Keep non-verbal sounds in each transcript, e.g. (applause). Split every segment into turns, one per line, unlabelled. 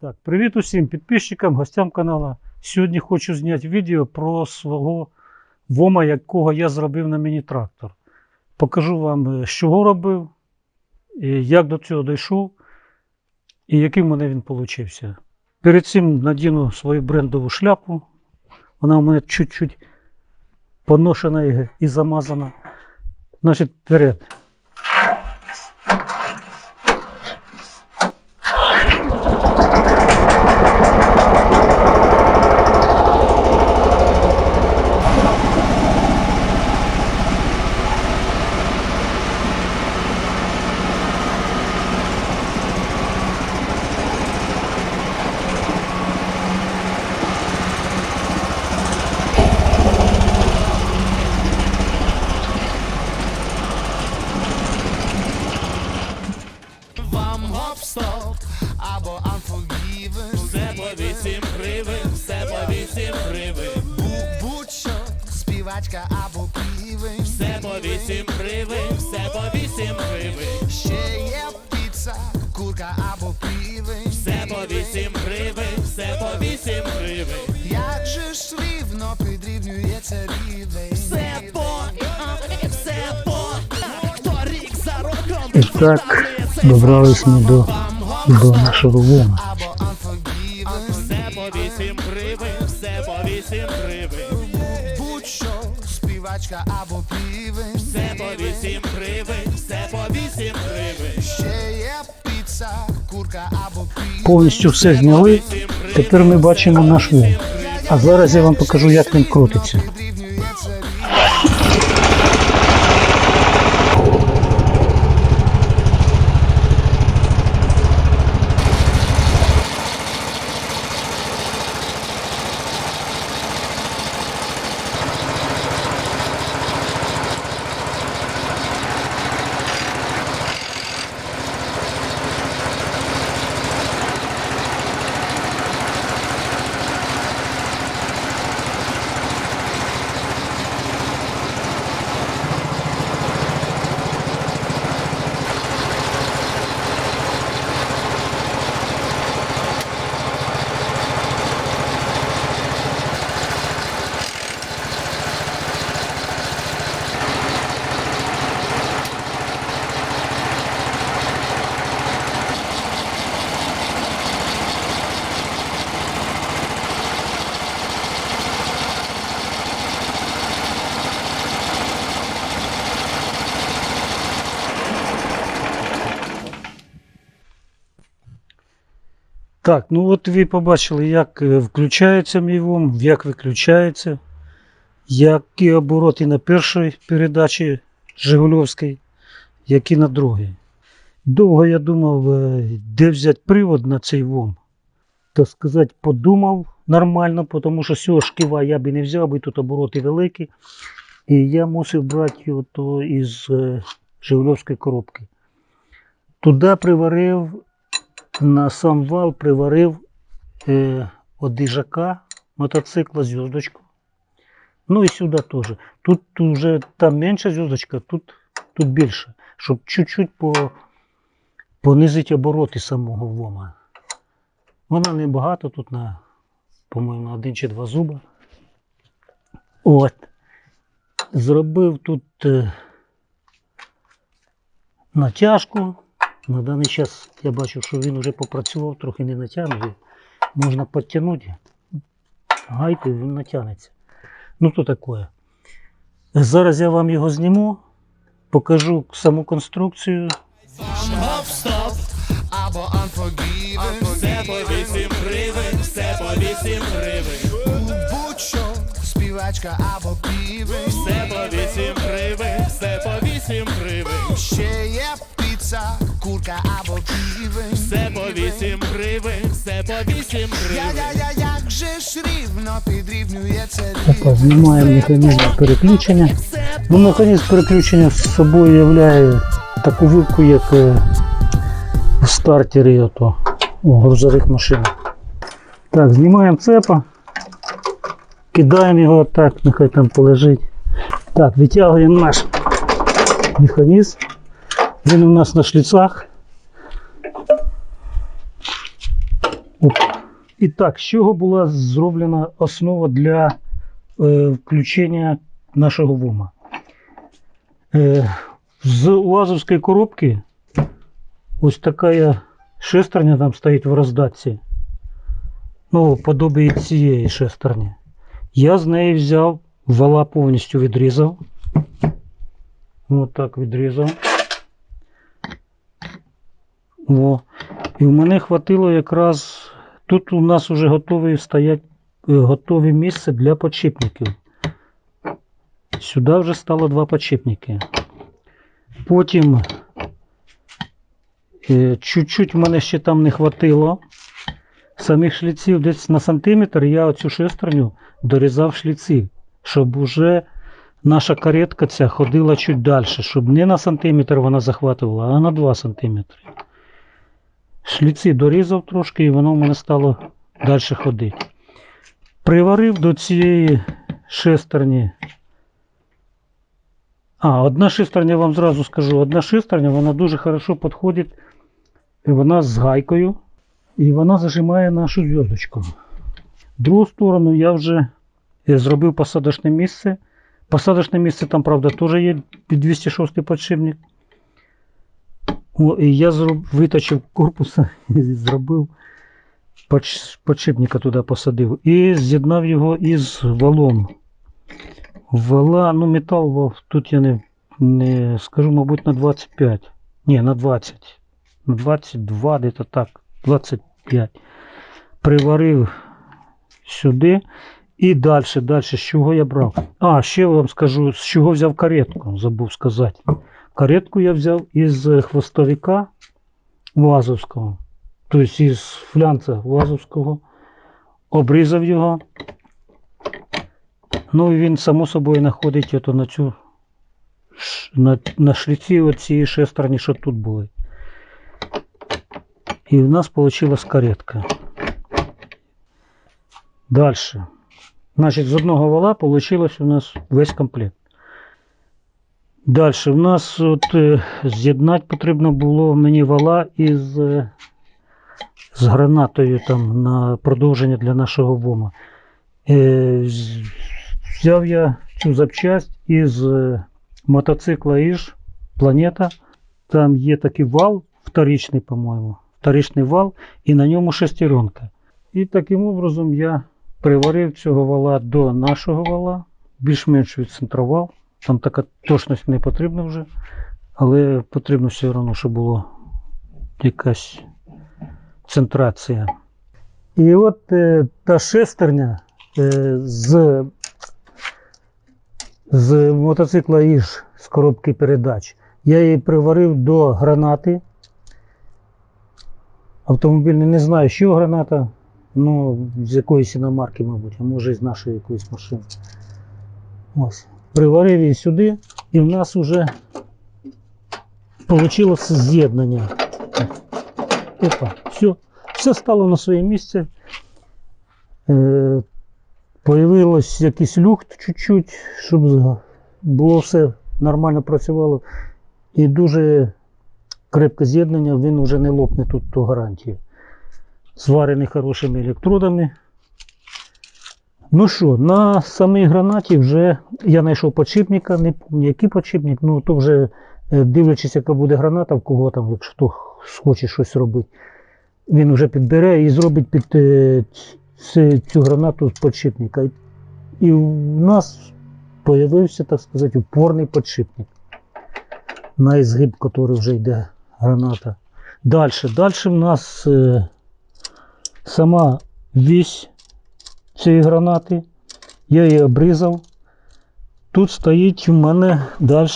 Так, привіт усім підписчикам, гостям каналу. Сьогодні хочу зняти відео про свого вома, якого я зробив на міні-трактор. Покажу вам, е, з чого робив, і як до цього дійшов і яким у мене він получився. Перед цим надіну свою брендову шляпу. Вона у мене чуть-чуть поношена і замазана. Значить, вперед.
Співачка або півень
все по вісім гривень, все по вісім гривень,
Ще є піца, курка або півень
все по вісім гривень, все по вісім гривень,
Як же ж рівно підрівнюється рівень?
Все по, все по, хто рік за роком.
І так добрались ми до, до нашого вома. Повністю все зняли. Тепер ми бачимо наш вом. А зараз я вам покажу, як він крутиться.
підрівнюється рівень
Так, ну от ви побачили, як е, включається мій вом, як виключається, які обороти на першій передачі Жигульовській, які на другій. Довго я думав, е, де взяти привод на цей вом. Так сказати, подумав нормально, тому що цього шківа я би не взяв, бо тут обороти великі. І я мусив брати його із е, Жигульовської коробки. Туди приварив на сам вал приварив е, от дижака мотоцикла зв'язочку. Ну і сюди теж. Тут вже там менша зв'язочка, тут, тут більше, щоб чуть-чуть по, понизити обороти самого вома. Вона не багато тут на, по-моєму, один чи два зуба. От. Зробив тут е, натяжку. На даний час я бачу, що він вже попрацював, трохи не натягнув. Можна підтягнути. Гайку і він натягнеться. Ну то таке. Зараз я вам його зніму, покажу саму конструкцію.
або
все по вісім гривень, все по вісім гривень,
Будь-що, співачка або півень
все по вісім гривень, все по вісім гривень.
Ще є піца, курка або півень
Все по вісім гривень, все по вісім гривень.
Я-я-я, як же ж рівно підрівнюється
Так,
рівень
знімаємо механізм переключення. Ну, механізм переключення з собою являє таку вилку, як е, в стартері ото, у грузових машинах. Так, знімаємо цепа, кидаємо його так, нехай там полежить. Так, витягуємо наш механізм. Він у нас на шліцах. І так, з чого була зроблена основа для е, включення нашого ВОМа? Е, з УАЗовської коробки ось така шестерня там стоїть в роздатці. Ну, подобає цієї шестерні. Я з неї взяв, вала повністю відрізав. Ось так відрізав. О. І в мене хватило якраз. Тут у нас вже готові стоять е, готові місце для подшипників. Сюди вже стало два подшипники. Потім е, чуть-чуть в мене ще там не хватило. Самих шліців десь на сантиметр я оцю шестерню дорізав шліці, щоб уже наша каретка ця ходила чуть далі, щоб не на сантиметр вона захватувала, а на 2 сантиметри. Шліці дорізав трошки і воно в мене стало далі ходити. Приварив до цієї шестерні. А, одна шестерня, я вам зразу скажу, одна шестерня, вона дуже хорошо підходить. і Вона з гайкою. І вона зажимає нашу зв'язочку. Другу сторону я вже зробив посадочне місце. Посадочне місце там, правда, теж є під 206 подшипник. О, і я зроб... виточив корпуса (laughs) зробив подш- подшипника туди посадив. І з'єднав його із валом. Вала, ну метал вал, тут я не, не скажу, мабуть, на 25. Ні, на 20. На 22, десь так. 25. Приварив сюди. І далі, далі, з чого я брав? А, ще вам скажу, з чого взяв каретку, забув сказати. Каретку я взяв із хвостовика Вазовського. Тобто із флянца Вазовського. Обрізав його. Ну і він, само собою, знаходить на на, на шліці оцієї шестерні, що тут були. І в нас вийшла каретка. Далі. Значить, з одного вала вийшло у нас весь комплект. Далі в нас от, е, з'єднати потрібно було мені вала із е, з гранатою там на продовження для нашого ВОМа. Е, взяв я цю запчасть із мотоцикла Іж Планета. Там є такий вал, вторичний, по-моєму. Вторичний вал, і на ньому шестеренка. І таким образом я приварив цього вала до нашого вала, більш-менш відцентрував. Там така точність не потрібна вже, але потрібно все одно, щоб було якась центрація. І от е, та шестерня е, з, з мотоцикла Іж з коробки передач. Я її приварив до гранати. Автомобільний не знаю, що граната, ну, з якоїсь іномарки, мабуть, а може з нашої якоїсь машини. Ось. Приварив її сюди, і в нас вже вийшло з'єднання. Опа, все, все стало на своє місце. Е, появилось якийсь люфт чуть-чуть, щоб було все нормально працювало. І дуже крепке з'єднання, він вже не лопне тут то гарантія. Зварений хорошими електродами. Ну що, на самій гранаті вже я знайшов подшипника, не пам'ятаю, який подшипник, ну то вже е, дивлячись, яка буде граната, в кого там, якщо хто хоче щось робити, він вже підбере і зробить під е, цю гранату з подшипника. І в нас з'явився, так сказати, упорний подшипник. На ізгиб, який вже йде граната. Далі. Далі в нас е, сама вісь цієї гранати. Я її обрізав. Тут стоїть у мене далі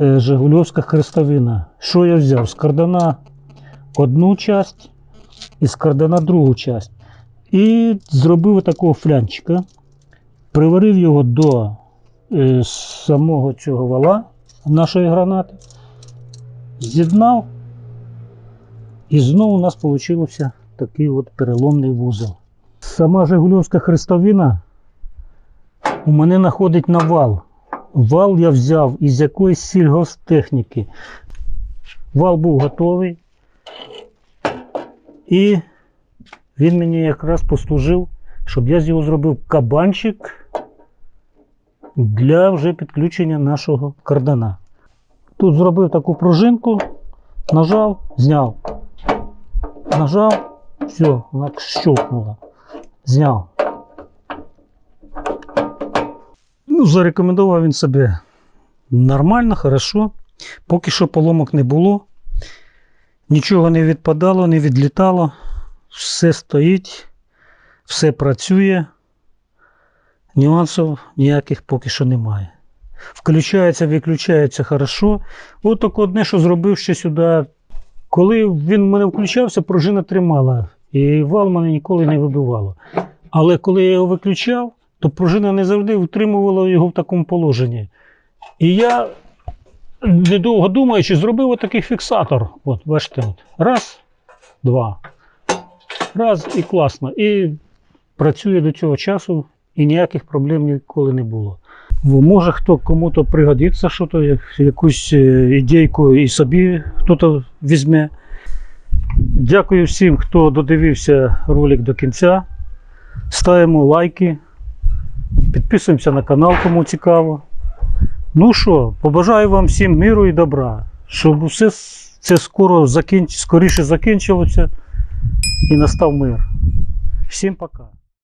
е, Жигульовська хрестовина. Що я взяв? З кардана одну часть і з кардана другу часть. І зробив такого флянчика. Приварив його до е, самого цього вала нашої гранати. З'єднав. І знову у нас вийшов такий от переломний вузол. Сама Жигульовська хрестовина у мене знаходить на вал. Вал я взяв із якоїсь сільгосптехніки. Вал був готовий. І він мені якраз послужив, щоб я з його зробив кабанчик для вже підключення нашого кардана. Тут зробив таку пружинку, нажав, зняв. Нажав, все, вона щелкнула. Зняв. Ну, зарекомендував він себе нормально, хорошо. Поки що поломок не було. Нічого не відпадало, не відлітало. Все стоїть, все працює. Нюансів ніяких поки що немає. Включається, виключається хорошо. От так одне, що зробив ще сюди. Коли він в мене включався, пружина тримала. І вал мене ніколи не вибивало. Але коли я його виключав, то пружина не завжди утримувала його в такому положенні. І я, недовго думаючи, зробив отакий фіксатор. От, бачите, от. раз, два. Раз і класно. І працює до цього часу, і ніяких проблем ніколи не було. Може, хто кому-то пригодиться, що то, якусь е, ідейку і собі хто-то візьме. Дякую всім, хто додивився ролик до кінця. Ставимо лайки, підписуємося на канал, кому цікаво. Ну що, побажаю вам всім миру і добра, щоб все це скоро закінч... скоріше закінчилося і настав мир. Всім пока.